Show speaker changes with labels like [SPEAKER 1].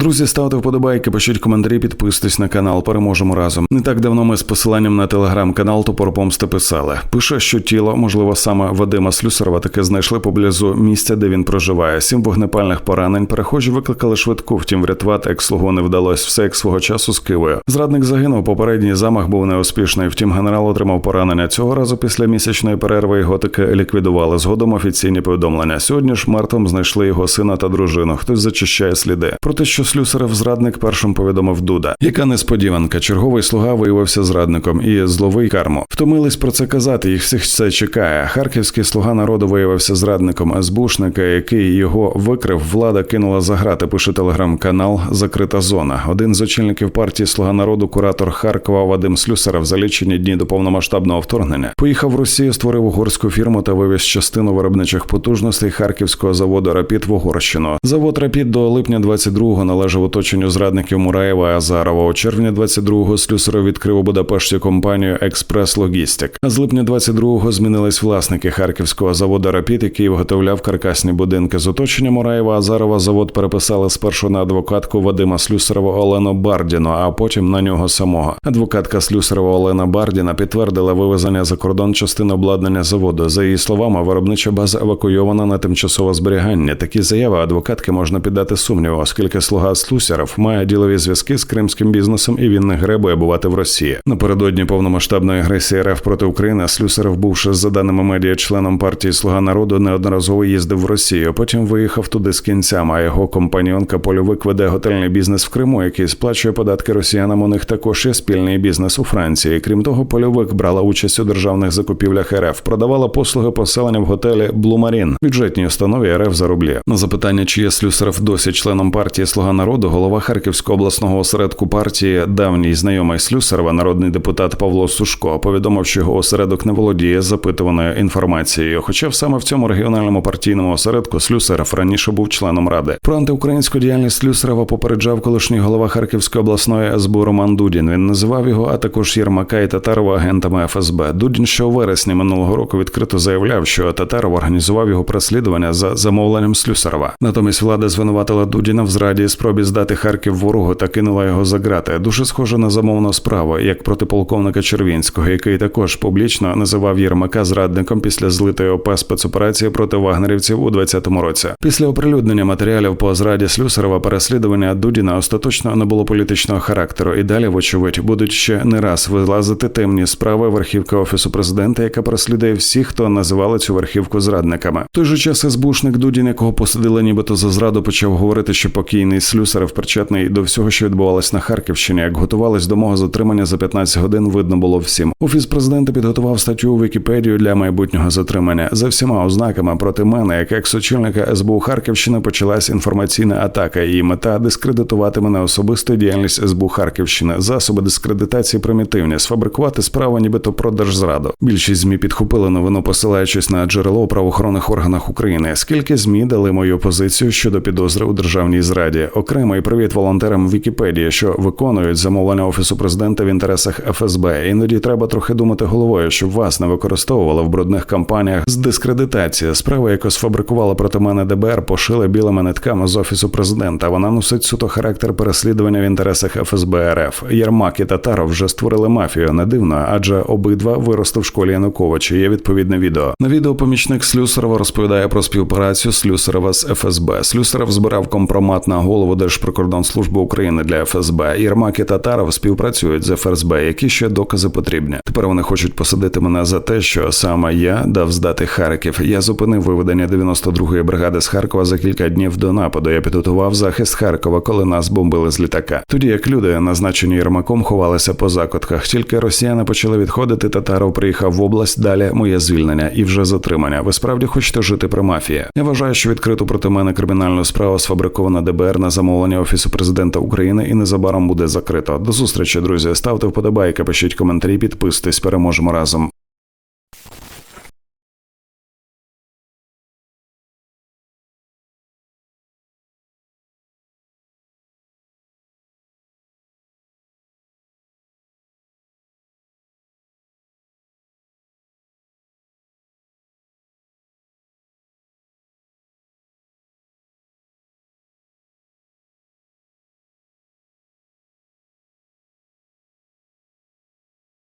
[SPEAKER 1] Друзі, ставте вподобайки, пишіть коментарі, підписуйтесь на канал. Переможемо разом. Не так давно ми з посиланням на телеграм-канал Топор Помсти писали. Пише, що тіло, можливо, саме Вадима Слюсарова таки знайшли поблизу місця, де він проживає. Сім вогнепальних поранень. Перехожі викликали швидку. Втім, врятувати екс-слугу не вдалося. Все як свого часу з Києвою. Зрадник загинув. Попередній замах був неуспішний. Втім, генерал отримав поранення. Цього разу після місячної перерви його таки ліквідували. Згодом офіційні повідомлення. Сьогодні ж мертвим знайшли його сина та дружину. Хтось зачищає сліди. Про те, що Слюсарев зрадник першим повідомив Дуда. Яка несподіванка? Черговий слуга виявився зрадником і зловий карму. Втомились про це казати. Їх всіх це чекає. Харківський слуга народу виявився зрадником СБУшника, який його викрив. Влада кинула за грати. Пише телеграм-канал Закрита зона. Один з очільників партії Слуга народу, куратор Харкова Вадим Слюсарев за лічені дні до повномасштабного вторгнення. Поїхав в Росію, створив угорську фірму та вивіз частину виробничих потужностей харківського заводу Рапід в Угорщину. Завод Рапід до липня 22-го належав оточенню зрадників Мураєва Азарова. У червні 22-го Слюсарев відкрив у Будапешті компанію Експрес Логістик. А з липня 22-го змінились власники харківського заводу Рапід, який виготовляв каркасні будинки з оточення Мураєва Азарова. Завод переписали спершу на адвокатку Вадима Слюсарова Олену Бардіну, а потім на нього самого. Адвокатка Слюсарова Олена Бардіна підтвердила вивезення за кордон частини обладнання заводу. За її словами, виробнича база евакуйована на тимчасове зберігання. Такі заяви адвокатки можна піддати сумніву, оскільки слуга Слюсаров має ділові зв'язки з кримським бізнесом і він не гребує бувати в Росії. Напередодні повномасштабної агресії РФ проти України Слюсаров, бувши за даними медіа членом партії Слуга народу, неодноразово їздив в Росію. Потім виїхав туди з кінцями. А його компаньонка Польовик веде готельний бізнес в Криму, який сплачує податки росіянам. У них також є спільний бізнес у Франції. Крім того, Польовик брала участь у державних закупівлях РФ, продавала послуги поселення в готелі Блумарін, бюджетній установі РФ за рублі. На запитання, чи є Слюсарев досі членом партії Слуга народу, голова Харківського обласного осередку партії, давній знайомий Слюсарова, народний депутат Павло Сушко, повідомив, що його осередок не володіє запитуваною інформацією. Хоча саме в цьому регіональному партійному осередку Слюсарев раніше був членом ради. Про антиукраїнську діяльність Слюсарова попереджав колишній голова Харківської обласної СБУ Роман Дудін. Він називав його, а також Єрмака і Татарова агентами ФСБ. Дудін ще у вересні минулого року відкрито заявляв, що Татаров організував його переслідування за замовленням Слюсарова. Натомість влада звинуватила Дудіна в зраді і спробі здати Харків ворогу та кинула його за грати. Дуже схоже на замовну справу, як проти полковника Червінського, який також публічно називав Єрмака зрадником після злитої ОП спецоперації проти вагнерівців у 2020 році. Після оприлюднення матеріалів по зраді Слюсарова переслідування Дудіна остаточно не було політичного характеру, і далі, вочевидь, будуть ще не раз вилазити темні справи верхівки офісу президента, яка переслідує всіх, хто називали цю верхівку зрадниками. В той же час СБУшник Дудін, якого посадили нібито за зраду, почав говорити, що покійний Слюсарев причетний до всього, що відбувалось на Харківщині. Як готувались до мого затримання за 15 годин, видно було всім. Офіс президента підготував статтю у Вікіпедію для майбутнього затримання за всіма ознаками проти мене, як екс-очільника СБУ Харківщини почалась інформаційна атака. Її мета дискредитувати мене особисто діяльність СБУ Харківщини, засоби дискредитації примітивні, сфабрикувати справу, нібито про держзраду. Більшість змі підхопили новину, посилаючись на джерело у правоохоронних органах України. Скільки змі дали мою позицію щодо підозри у державній зраді? Окремий привіт волонтерам Вікіпедії, що виконують замовлення офісу президента в інтересах ФСБ. Іноді треба трохи думати головою, щоб вас не використовували в брудних кампаніях з дискредитації. Справа, яку сфабрикувала проти мене ДБР, пошили білими нитками з офісу президента. Вона носить суто характер переслідування в інтересах ФСБ РФ. Єрмак і Татаров вже створили мафію. Не дивно, адже обидва виросли в школі Януковича. Є відповідне відео. На відео помічник Слюсарова розповідає про співпрацю Слюсарова з ФСБ. Слюсаров збирав компромат на голову Держприкордонслужби України для ФСБ. Єрмак і Татаров співпрацюють з ФСБ. Які ще докази потрібні? Тепер вони хочуть посадити мене за те, що саме я дав здати Харків. Я зупинив виведення 92-ї бригади з Харкова за кілька днів до нападу. Я підготував захист Харкова, коли нас бомбили з літака. Тоді як люди, назначені Єрмаком, ховалися по закутках. Тільки росіяни почали відходити. Татаров приїхав в область. Далі моє звільнення і вже затримання. Ви справді хочете жити при мафії? Я вважаю, що відкриту проти мене кримінальну справу сфабрикована ДБР на замовлення офісу президента України і незабаром буде закрито. До зустрічі, друзі. Ставте вподобайки, пишіть коментарі, підписуйтесь. Переможемо разом.